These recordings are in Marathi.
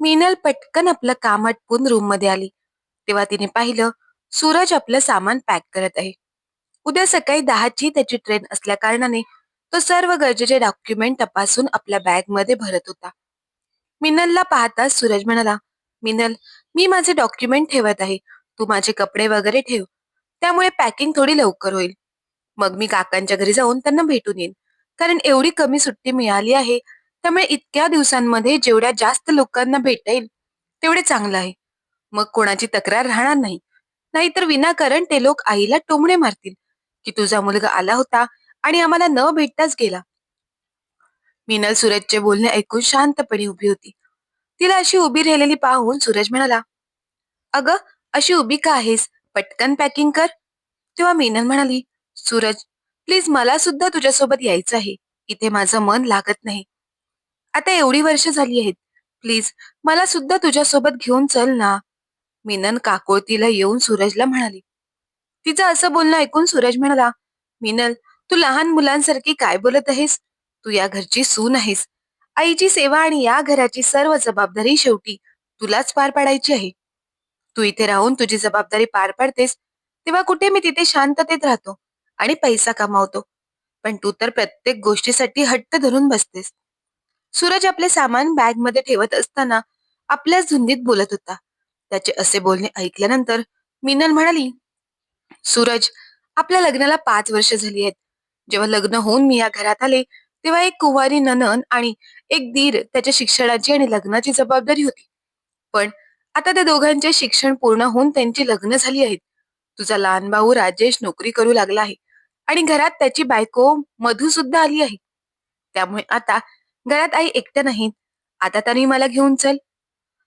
मीनल पटकन आपलं काम आटपून रूममध्ये आली. तेव्हा तिने पाहिलं सूरज आपलं सामान पॅक करत आहे. उद्या सकाळी दहाची त्याची ट्रेन असल्या कारणाने तो सर्व गरजेचे डॉक्युमेंट तपासून आपल्या बॅगमध्ये भरत होता. मिनलला पाहताच सूरज म्हणाला मिनल मी माझे डॉक्युमेंट ठेवत आहे. तू माझे कपडे वगैरे ठेव. त्यामुळे पॅकिंग थोडी लवकर होईल. मग मी काकांच्या घरी जाऊन त्यांना भेटून येईन. कारण एवढी कमी सुट्टी मिळाली आहे त्यामुळे इतक्या दिवसांमध्ये जेवढ्या जास्त लोकांना भेटेल तेवढे चांगलं आहे. मग कोणाची तक्रार राहणार नाही. नाहीतर विनाकारण ते लोक आईला टोमणे मारतील की तुझा मुलगा आला होता आणि आम्हाला न भेटताच गेला. मिनल सूरजचे बोलणे ऐकून शांतपणे उभी होती. तिला अशी उभी राहिलेली पाहून सूरज म्हणाला अगं अशी उभी का आहेस? पटकन पॅकिंग कर. तेव्हा मिनल म्हणाली सूरज प्लीज मला सुद्धा तुझ्यासोबत यायचं आहे. इथे माझं मन लागत नाही. आता एवढी वर्ष झाली आहेत. प्लीज मला सुद्धा तुझ्यासोबत घेऊन चल ना. मिनन काकोळतीला येऊन सूरजला म्हणाली. तिचं असं बोलणं ऐकून सूरज म्हणाला मिनल तू लहान मुलांसारखी काय बोलत आहेस? तू या घरची सून आहेस. आईची सेवा आणि या घराची सर्व जबाबदारी शेवटी तुलाच पार पाडायची आहे. तू इथे राहून तुझी जबाबदारी पार पाडतेस तेव्हा कुठे मी तिथे शांततेत राहतो आणि पैसा कमावतो. पण तू तर प्रत्येक गोष्टीसाठी हट्ट धरून बसतेस. सूरज आपले सामान बॅगमध्ये ठेवत असताना आपल्याच धुंदीत बोलत होता. त्याचे असे बोलणे ऐकल्यानंतर मिनल म्हणाली सूरज आपल्या लग्नाला पाच वर्ष झाली आहेत. जेव्हा लग्न होऊन मी या घरात आले तेव्हा एक कुवारी ननन आणि एक दीर त्याच्या शिक्षणाची आणि लग्नाची जबाबदारी होती. पण आता त्या दोघांचे शिक्षण पूर्ण होऊन त्यांची लग्न झाली आहेत. तुझा लहान भाऊ राजेश नोकरी करू लागला आहे आणि घरात त्याची बायको मधू सुद्धा आली आहे. त्यामुळे आता घरात आई एकट्या नाहीत. आता तरी मला घेऊन चल.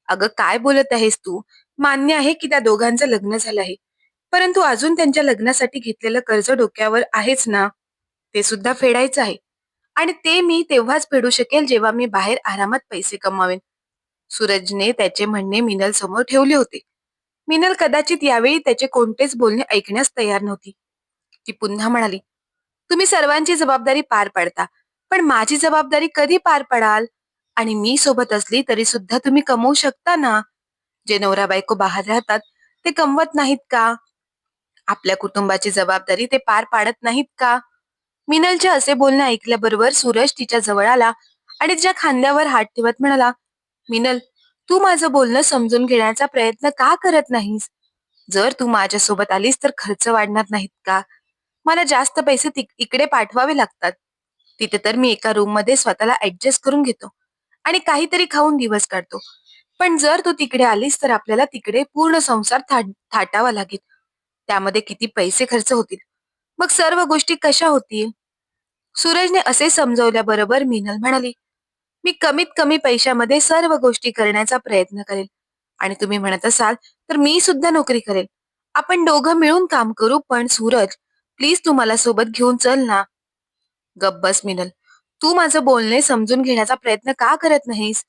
अगं काय बोलत आहेस तू? मान्य आहे की त्या दोघांचं लग्न झालं आहे. परंतु अजून त्यांच्या लग्नासाठी घेतलेलं कर्ज डोक्यावर आहेच ना? ते सुद्धा फेडायचं आहे. आणि ते मी तेव्हाच फेडू शकेल जेव्हा मी बाहेर आरामात पैसे कमावेन. सूरजने त्याचे म्हणणे मिनल समोर ठेवले होते. मिनल कदाचित यावेळी त्याचे कोणतेच बोलणे ऐकण्यास तयार नव्हती. ती पुन्हा म्हणाली तुम्ही सर्वांची जबाबदारी पार पाडता. पण माझी जबाबदारी कधी पार पडाल? आणि मी सोबत असली तरी सुद्धा तुम्ही कमवू शकता ना? जे नवरा बायको बाहेर राहतात ते कमवत नाहीत का? आपल्या कुटुंबाची जबाबदारी ते पार पाडत नाहीत का? मिनलचे असे बोलणे ऐकल्याबरोबर सूरज तिच्या जवळ आला आणि तिच्या खांद्यावर हात ठेवत म्हणाला मिनल तू माझं बोलणं समजून घेण्याचा प्रयत्न का करत नाहीस? जर तू माझ्यासोबत आलीस तर खर्च वाढणार नाहीत का? मला जास्त पैसे इकडे पाठवावे लागतात. तिथे तर मी एका रूममध्ये स्वतःला ऍडजस्ट करून घेतो. आणि काहीतरी खाऊन दिवस काढतो. पण जर तू तिकडे आलीस तर आपल्याला तिकडे पूर्ण संसार थाटावा लागेल. त्यामध्ये किती पैसे खर्च होतील? मग सर्व गोष्टी कशा होतील? सूरजने असे समजवल्याबरोबर मिनल म्हणाली मी कमीत कमी पैशामध्ये सर्व गोष्टी करण्याचा प्रयत्न करेल. आणि तुम्ही म्हणत असाल तर मी सुद्धा नोकरी करेल. आपण दोघं मिळून काम करू पण सूरज प्लीज तू मला सोबत घेऊन चल ना. गब्बस मिनल. तू माझं बोलणे समजून घेण्याचा प्रयत्न का करत नाहीस?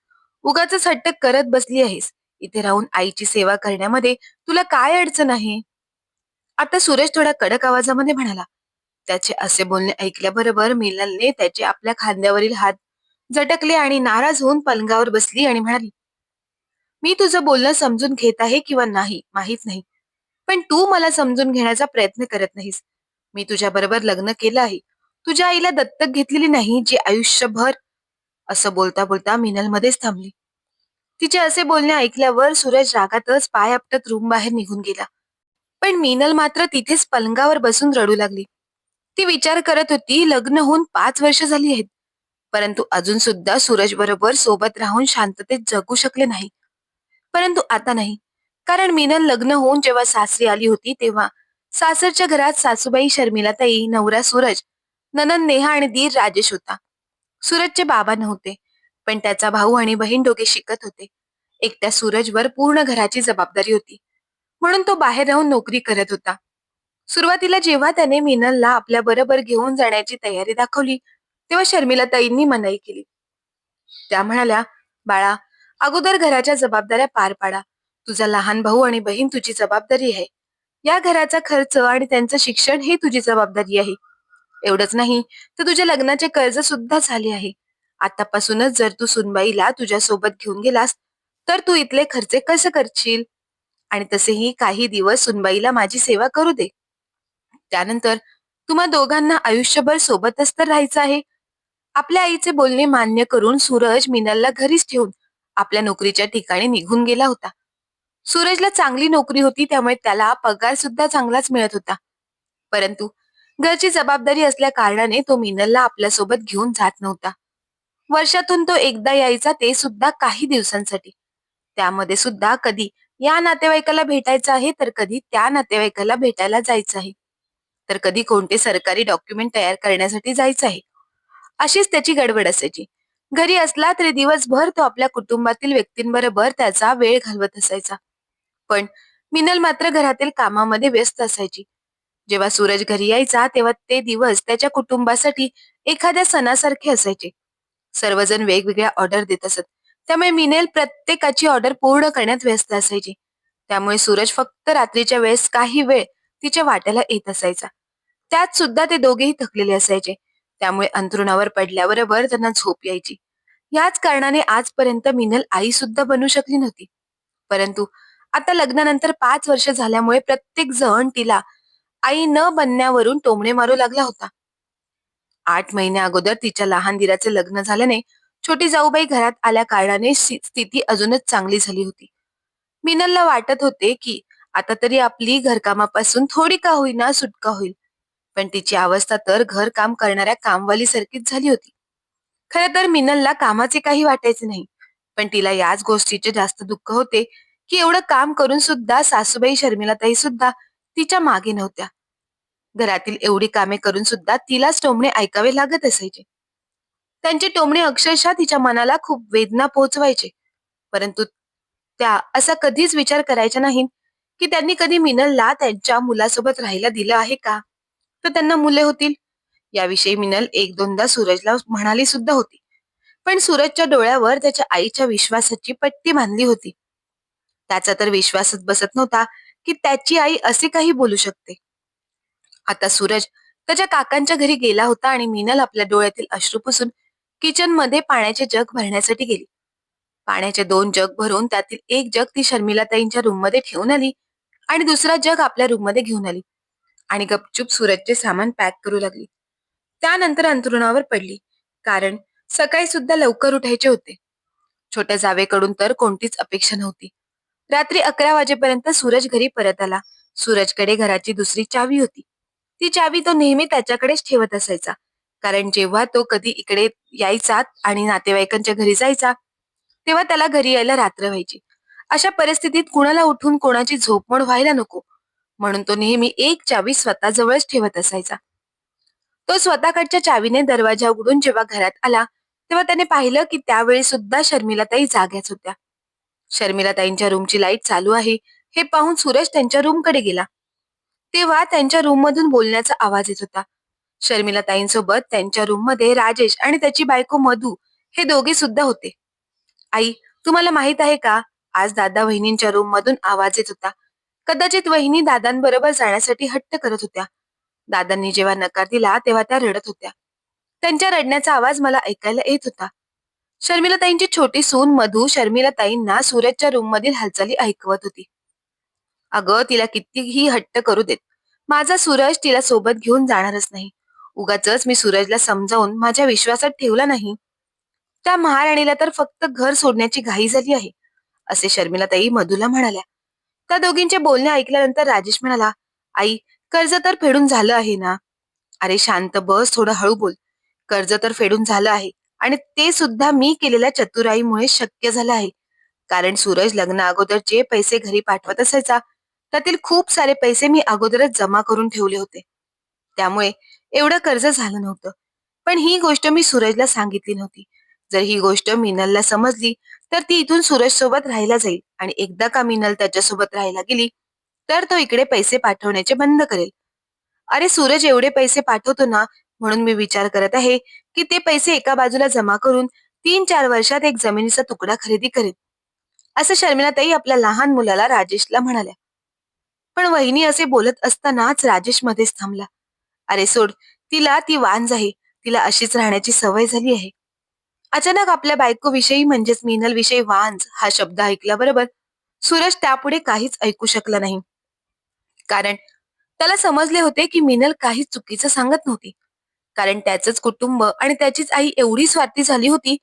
उगाच हट्ट करत बसली आहेस. इथे राहून आईची सेवा करण्यामध्ये तुला काय अडचण आहे? आता सुरेश थोड्या कडक आवाजामध्ये म्हणाला त्याचे असे बोलणे ऐकल्याबरोबर मिनलने त्याचे आपल्या खांद्यावरील हात झटकले आणि नाराज होऊन पलंगावर बसली आणि म्हणाली मी तुझं बोलणं समजून घेत आहे किंवा नाही माहीत नाही. पण तू मला समजून घेण्याचा प्रयत्न करत नाहीस. मी तुझ्या बरोबर लग्न केलं आहे. तुझ्या आईला दत्तक घेतलेली नाही जी आयुष्यभर असं बोलता बोलता मिनल मध्येच थांबली. तिचे असे बोलणे ऐकल्यावर सूरज रागातच पाय आपटत रूम बाहेर निघून गेला. पण मिनल मात्र तिथेच पलंगावर बसून रडू लागली. ती विचार करत होती लग्न होऊन पाच वर्ष झाली आहेत. परंतु अजून सुद्धा सूरज बरोबर सोबत राहून शांततेत जगू शकले नाही. परंतु आता नाही. कारण मिनल लग्न होऊन जेव्हा सासरी आली होती तेव्हा सासरच्या घरात सासूबाई शर्मिलाताई नवरा सूरज ननन नेहा आणि दीर राजेश होता. सूरजचे बाबा नव्हते पण त्याचा भाऊ आणि बहीण दोघे शिकत होते. एकट्या सूरजवर पूर्ण घराची जबाबदारी होती. म्हणून तो बाहेर राहून नोकरी करत होता. सुरुवातीला जेव्हा त्याने मिनलला आपल्या बरोबर घेऊन जाण्याची तयारी दाखवली तेव्हा शर्मिला ताईंनी मनाई केली. त्या म्हणाल्या बाळा अगोदर घराच्या जबाबदाऱ्या पार पाडा. तुझा लहान भाऊ आणि बहीण तुझी जबाबदारी आहे. या घराचा खर्च आणि त्यांचं शिक्षण ही तुझी जबाबदारी आहे. एवढंच नाही तर तुझ्या लग्नाचे कर्ज सुद्धा झाले आहे. आतापासूनच जर तू सुनबाईला तुझ्या सोबत घेऊन गेलास तर तू इथले खर्चे कसं करशील? आणि तसेही काही दिवस सुनबाईला माझी सेवा करू दे. त्यानंतर तुम्हा दोघांना आयुष्यभर सोबतच तर राहायचं आहे. आपल्या आईचे बोलणे मान्य करून सूरज मिनलला घरीच ठेवून आपल्या नोकरीच्या ठिकाणी निघून गेला होता. सूरजला चांगली नोकरी होती त्यामुळे त्याला पगार सुद्धा चांगलाच मिळत होता. परंतु घरची जबाबदारी असल्या कारणाने तो मिनलला आपल्यासोबत घेऊन जात नव्हता. वर्षातून तो एकदा यायचा ते सुद्धा काही दिवसांसाठी. त्यामध्ये सुद्धा कधी या नातेवाईकाला भेटायचं आहे तर कधी त्या नातेवाईकाला भेटायला जायचं आहे. तर कधी कोणते सरकारी डॉक्युमेंट तयार करण्यासाठी जायचं आहे. अशीच त्याची गडबड असायची. घरी असला तरी दिवसभर तो आपल्या कुटुंबातील व्यक्तींबरोबर त्याचा वेळ घालवत असायचा. पण मिनल मात्र घरातील कामामध्ये व्यस्त असायची. जेव्हा सूरज घरी यायचा तेव्हा ते दिवस त्याच्या कुटुंबासाठी एखाद्या सणासारखे असायचे. सर्वजण वेगवेगळ्या ऑर्डर देत असत. त्यामुळे मिनेल प्रत्येकाची ऑर्डर पूर्ण करण्यात व्यस्त असायची. त्यामुळे सूरज फक्त रात्रीच्या वेळेस काही वेळ तिच्या वाट्याला येत असायचा. त्यात सुद्धा ते दोघेही थकलेले असायचे. त्यामुळे अंथरुणावर पडल्याबरोबर त्यांना झोप यायची. याच कारणाने आजपर्यंत मिनल आई सुद्धा बनू शकली नव्हती. परंतु आता लग्नानंतर पाच वर्ष झाल्यामुळे प्रत्येक जण तिला आई न बनण्यावरून टोमणे मारू लागला होता. आठ महिन्या अगोदर तिच्या लहान दिराचे लग्न झाल्याने छोटी जाऊबाई घरात आल्या कारणाने स्थिती अजूनच चांगली झाली होती. मिनलला वाटत होते की आता तरी आपली घरकामापासून थोडी का होईना सुटका होईल पण तिची अवस्था तर घर काम करणाऱ्या कामवाली सारखीच झाली होती. खर तर मिनलला कामाचे काही वाटायचे नाही पण तिला याच गोष्टीचे जास्त दुःख होते की एवढं काम करून सुद्धा सासूबाई शर्मिलाताई सुद्धा तिच्यामागे नव्हत्या. घरातील एवढी कामे करून सुद्धा तिलाच टोमणे ऐकावे लागत असायचे. त्यांचे टोमणे अक्षरशः तिच्या मनाला खूप वेदना पोहोचवायचे परंतु त्या असा कधीच विचार करायचा नाही की त्यांनी कधी मिनलला त्यांच्या मुलासोबत राहायला दिलं आहे का? तर त्यांना मुले होतील. याविषयी मिनल एक दोनदा सूरजला म्हणाली सुद्धा होती. पण सूरजच्या डोळ्यावर त्याच्या आईच्या विश्वासाची पट्टी बांधली होती. त्याचा तर विश्वासच बसत नव्हता. की त्याची आई असे काही बोलू शकते. आता सूरज त्याच्या काकांच्या घरी गेला होता आणि मिनल आपल्या डोळ्यातील अश्रू पुसून किचनमध्ये पाण्याचे जग भरण्यासाठी गेली. पाण्याचे दोन जग भरून त्यातील एक जग ती शर्मिलाताईंच्या रूममध्ये ठेवून आली आणि दुसरा जग आपल्या रूममध्ये घेऊन आली. आणि गपचूप सूरजचे सामान पॅक करू लागली. त्यानंतर अंतरुणावर पडली. कारण सकाळी सुद्धा लवकर उठायचे होते. छोट्या जावेकडून तर कोणतीच अपेक्षा नव्हती. रात्री अकरा वाजेपर्यंत सूरज घरी परत आला. सूरजकडे घराची दुसरी चावी होती. ती चावी तो नेहमी त्याच्याकडेच ठेवत असायचा. कारण जेव्हा तो कधी इकडे यायचा आणि नातेवाईकांच्या घरी जायचा तेव्हा त्याला घरी यायला रात्र व्हायची. अशा परिस्थितीत कुणाला उठून कोणाची झोपमोड व्हायला नको. म्हणून तो नेहमी एक चावी स्वतःजवळच ठेवत असायचा. तो स्वतःकडच्या चावीने दरवाजा उघडून जेव्हा घरात आला तेव्हा त्याने पाहिलं की त्यावेळी सुद्धा शर्मिला ताई जाग्याच होत्या. शर्मिलाताईंच्या रूमची लाइट चालू आहे. हे पाहून सूरज त्यांच्या रूमकडे गेला. तेव्हा त्यांच्या रूम मधून बोलण्याचा आवाज येत होता. शर्मिलाताईंसोबत त्यांच्या रूममध्ये राजेश आणि त्याची बायको मधू हे दोघे सुद्धा होते. आई तुम्हाला माहीत आहे का? आज दादा वहिनींच्या रूम मधून आवाज येत होता. कदाचित वहिनी दादांबरोबर जाण्यासाठी हट्ट करत होत्या. दादांनी जेव्हा नकार दिला तेव्हा त्या रडत होत्या. त्यांच्या रडण्याचा आवाज मला ऐकायला येत होता. शर्मिलाताईंची छोटी सून मधू शर्मिलाताईंना सूरजच्या रूम मधील हालचाली ऐकवत होती. अगं तिला कितीही हट्ट करू देत माझा सूरज तिला सोबत घेऊन जाणारच नाही. उगाच मी सूरजला समजावून माझ्या विश्वासात ठेवला नाही. त्या महाराणीला तर फक्त घर सोडण्याची घाई झाली आहे असे शर्मिलाताई मधूला म्हणाल्या. त्या दोघींचे बोलणे ऐकल्यानंतर राजेश म्हणाला आई कर्ज तर फेडून झालं आहे ना? अरे शांत बस थोडं हळू बोल. कर्ज तर फेडून झालं आहे. आणि ते सुद्धा मी केलेल्या चतुराईमुळे शक्य झालं आहे. कारण सूरज लग्न अगोदर जे पैसे घरी पाठवत असायचा त्यातील खूप सारे पैसे मी अगोदरच जमा करून ठेवले होते. त्यामुळे एवढं कर्ज झालं नव्हतं. पण ही गोष्ट मी सूरजला सांगितली नव्हती. जर ही गोष्ट मिनलला समजली तर ती इथून सूरज सोबत राहायला जाईल आणि एकदा का मिनल त्याच्यासोबत राहायला गेली तर तो इकडे पैसे पाठवण्याचे बंद करेल. अरे सूरज एवढे पैसे पाठवतो ना म्हणून मी विचार करत आहे की ते पैसे एका बाजूला जमा करून तीन चार वर्षात एक जमिनीचा तुकडा खरेदी करेन. असं शर्मिलाताई आपल्या लहान मुलाला राजेशला म्हणाल्या. पण वहिनी असे बोलत असतानाच राजेश मध्येच थांबला. अरे सोड तिला ती वांज आहे तिला अशीच राहण्याची सवय झाली आहे. अचानक आपल्या बायकोविषयी म्हणजेच मिनल विषयी वांज हा शब्द ऐकल्याबरोबर सूरज त्यापुढे काहीच ऐकू शकला नाही. कारण त्याला समजले होते की मिनल काहीच चुकीचं सांगत नव्हती. कारण त्याचंच कुटुंब आणि त्याचीच आई एवढी स्वार्थी झाली होती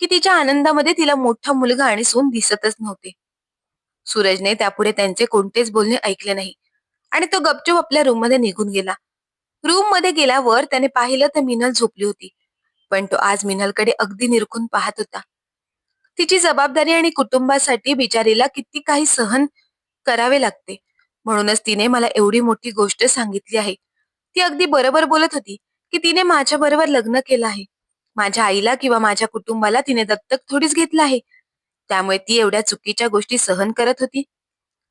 की तिच्या आनंदामध्ये तिला मोठा मुलगा आणि सून दिसतच नव्हते. सूरजने त्यापुढे त्यांचे कोणतेच बोलणे ऐकले नाही आणि तो गपचूप आपल्या रूममध्ये निघून गेला. रूममध्ये गेल्यावर त्याने पाहिलं तर मिनल झोपली होती पण तो आज मिनलकडे अगदी निरखून पाहत होता. तिची जबाबदारी आणि कुटुंबासाठी बिचारीला किती काही सहन करावे लागते. म्हणूनच तिने मला एवढी मोठी गोष्ट सांगितली आहे. ती अगदी बरोबर बोलत होती. की तिने माझ्या बरोबर लग्न केलं आहे. माझ्या आईला किंवा माझ्या कुटुंबाला तिने दत्तक थोडीच घेतलं आहे. त्यामुळे ती एवढ्या चुकीच्या गोष्टी सहन करत होती.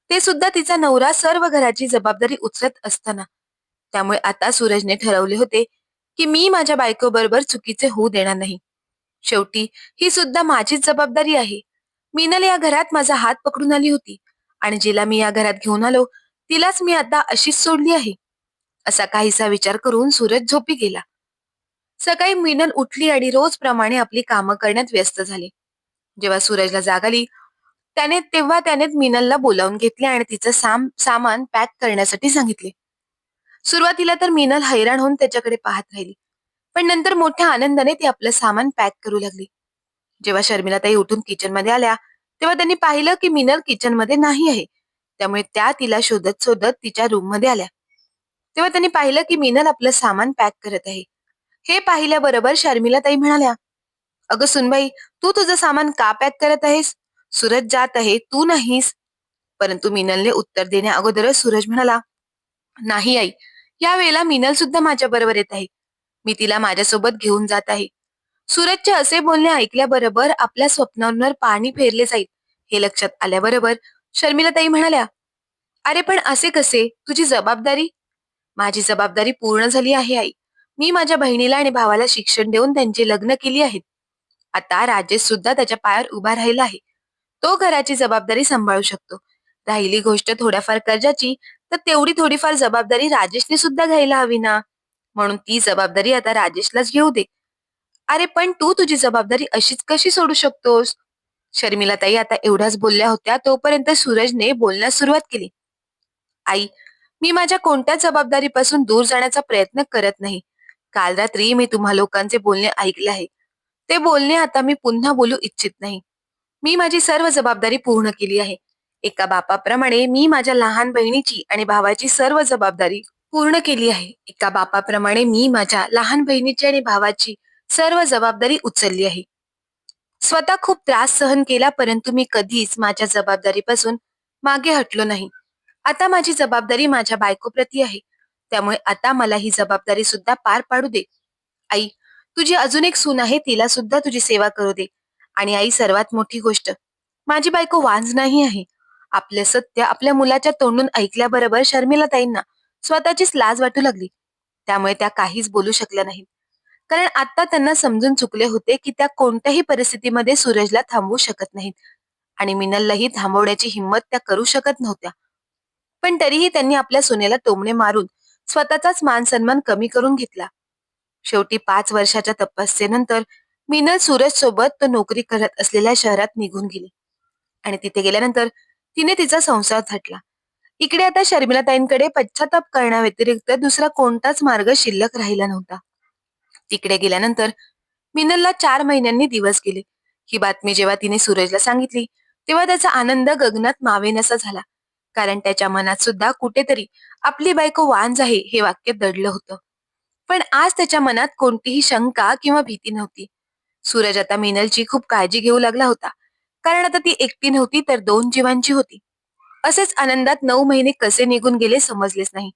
ते सुद्धा तिचा नवरा सर्व घराची जबाबदारी उचलत असताना. त्यामुळे आता सूरजने ठरवले होते की मी माझ्या बायको बरोबर चुकीचे होऊ देणार नाही. शेवटी ही सुद्धा माझीच जबाबदारी आहे. मीनल या घरात माझा हात पकडून आली होती आणि जिला मी या घरात घेऊन आलो तिलाच मी आता अशीच सोडली आहे. असा काहीसा विचार करून सूरज झोपी गेला. सकाळी मीनल उठली आणि रोजप्रमाणे आपली कामं करण्यात व्यस्त झाली. जेव्हा सूरजला जाग आली त्याने तेव्हा त्याने मीनलला बोलावून घेतले आणि तिचं साम सामान पॅक करण्यासाठी सांगितले. सुरुवातीला तर मीनल हैराण होऊन त्याच्याकडे पाहत राहिली पण नंतर मोठ्या आनंदाने ती आपलं सामान पॅक करू लागली. जेव्हा शर्मिला ताई उठून किचनमध्ये आल्या तेव्हा त्यांनी पाहिलं की मिनल किचनमध्ये नाही आहे. त्यामुळे त्या तिला शोधत शोधत तिच्या रूममध्ये आल्या. तेव्हा त्यांनी पाहिलं की मिनल आपलं सामान पॅक करत आहे. हे पाहिल्याबरोबर शर्मिला ताई म्हणाल्या अगं सुनबाई तू तुझं सामान का पॅक करत आहेस? सूरज जात आहे तू नाहीस. परंतु मिनलने उत्तर देण्या अगोदरच सूरज म्हणाला नाही आई या वेळेला मिनल सुद्धा माझ्या बरोबर येत आहे. मी तिला माझ्यासोबत घेऊन जात आहे. सूरजचे असे बोलणे ऐकल्याबरोबर आपल्या स्वप्नांवर पाणी फेरले जाईल हे लक्षात आल्याबरोबर शर्मिलाताई म्हणाल्या अरे पण असे कसे? तुझी जबाबदारी माझी जबाबदारी पूर्ण झाली आहे आई. मी माझ्या बहिणीला आणि भावाला शिक्षण देऊन त्यांची लग्न केली आहेत. आता राजेश सुद्धा त्याच्या पायावर उभा राहिला आहे. तो घराची जबाबदारी सांभाळू शकतो. राहिली गोष्ट थोड्याफार कर्जाची तर तेवढी थोडीफार जबाबदारी राजेशने सुद्धा घ्यायला हवी ना? म्हणून ती जबाबदारी आता राजेशलाच घेऊ दे. अरे पण तू तुझी जबाबदारी अशीच कशी सोडू शकतोस? शर्मिलाताई आता एवढ्याच बोलल्या होत्या तोपर्यंत सूरजने बोलण्यास सुरुवात केली. आई मी माझ्या कोणत्याच जबाबदारीपासून दूर जाण्याचा प्रयत्न करत नाही. काल रात्री मी तुम्हा लोकांचे बोलणे ऐकले आहे. ते बोलणे आता मी पुन्हा बोलू इच्छित नाही. मी माझी सर्व जबाबदारी पूर्ण केली आहे. एका बापाप्रमाणे मी माझ्या लहान बहिणीची आणि भावाची सर्व जबाबदारी पूर्ण केली आहे. एका बापाप्रमाणे मी माझ्या लहान बहिणीची आणि भावाची सर्व जबाबदारी उचलली आहे. स्वतः खूप त्रास सहन केला परंतु मी कधीच माझ्या जबाबदारीपासून मागे हटलो नाही. आता माझी जबाबदारी माझ्या बायकोप्रती आहे. त्यामुळे आता मला ही जबाबदारी सुद्धा पार पाडू दे. आई तुझी अजून एक सून आहे तिला सुद्धा तुझी सेवा करू दे. आणि आई सर्वात मोठी गोष्ट माझी बायको वांज नाही आहे. आपले सत्य आपल्या मुलाच्या तोंडून ऐकल्याबरोबर शर्मिला ताईंना स्वतःचीच लाज वाटू लागली. त्यामुळे त्या काहीच बोलू शकल्या नाहीत. कारण आता त्यांना समजून चुकले होते की त्या कोणत्याही परिस्थितीमध्ये सूरजला थांबवू शकत नाहीत. आणि मिनललाही थांबवण्याची हिंमत त्या करू शकत नव्हत्या. पण तरीही त्यांनी आपल्या सोन्याला टोमणे मारून स्वतःचाच मान सन्मान कमी करून घेतला. शेवटी पाच वर्षाच्या तपस्येनंतर मिनल सूरज सोबत तो नोकरी करत असलेल्या शहरात निघून गेली. आणि तिथे गेल्यानंतर तिने तिचा संसार झटला. इकडे आता शर्मिलाताईंकडे पश्चाताप करण्याव्यतिरिक्त दुसरा कोणताच मार्ग शिल्लक राहिला नव्हता. तिकडे गेल्यानंतर मिनलला चार महिन्यांनी दिवस गेले. ही बातमी जेव्हा तिने सूरजला सांगितली तेव्हा त्याचा आनंद गगनात मावेनसा झाला. कारण त्याच्या मनात सुद्धा कुठेतरी आपली बायको वांज आहे हे वाक्य दडलं होतं. पण आज त्याच्या मनात कोणतीही शंका किंवा भीती नव्हती. सूरज आता मिनलची खूप काळजी घेऊ लागला होता. कारण आता ती एकटी नव्हती तर दोन जीवांची होती. असेच आनंदात नऊ महिने कसे निघून गेले समजलेच नाही.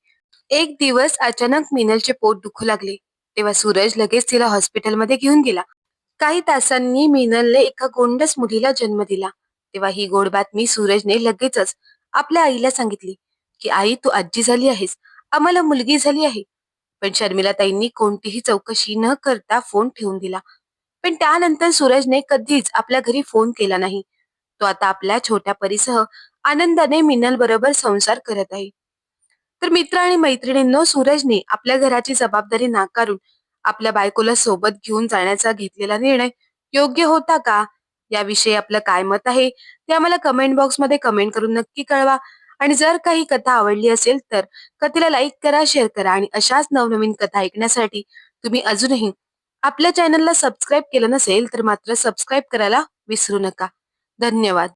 एक दिवस अचानक मिनलचे पोट दुखू लागले. तेव्हा सूरज लगेच तिला हॉस्पिटलमध्ये घेऊन गेला. काही तासांनी मिनलने एका गोंडस मुलीला जन्म दिला. तेव्हा ही गोड बातमी सूरजने लगेचच आपल्या आईला सांगितली की आई तू आजी झाली आहेस. आम्हाला मुलगी झाली आहे. पण शर्मिला ताईंनी कोणतीही चौकशी न करता फोन ठेवून दिला. पण त्यानंतर सूरजने कधीच आपल्या घरी फोन केला नाही. तो आता आपल्या छोट्या परीसह आनंदाने मिनल बरोबर संसार करत आहे. तर मित्र आणि मैत्रिणींनो सूरजने आपल्या घराची जबाबदारी नाकारून आपल्या बायकोला सोबत घेऊन जाण्याचा घेतलेला निर्णय योग्य होता का? याविषयी आपलं काय मत आहे ते आम्हाला कमेंट बॉक्समध्ये कमेंट करून नक्की कळवा. आणि जर काही कथा आवडली असेल तर कथेला लाईक करा शेअर करा आणि अशाच नवनवीन कथा ऐकण्यासाठी तुम्ही अजूनही आपल्या चॅनलला सबस्क्राईब केलं नसेल तर मात्र सबस्क्राईब करायला विसरू नका. धन्यवाद.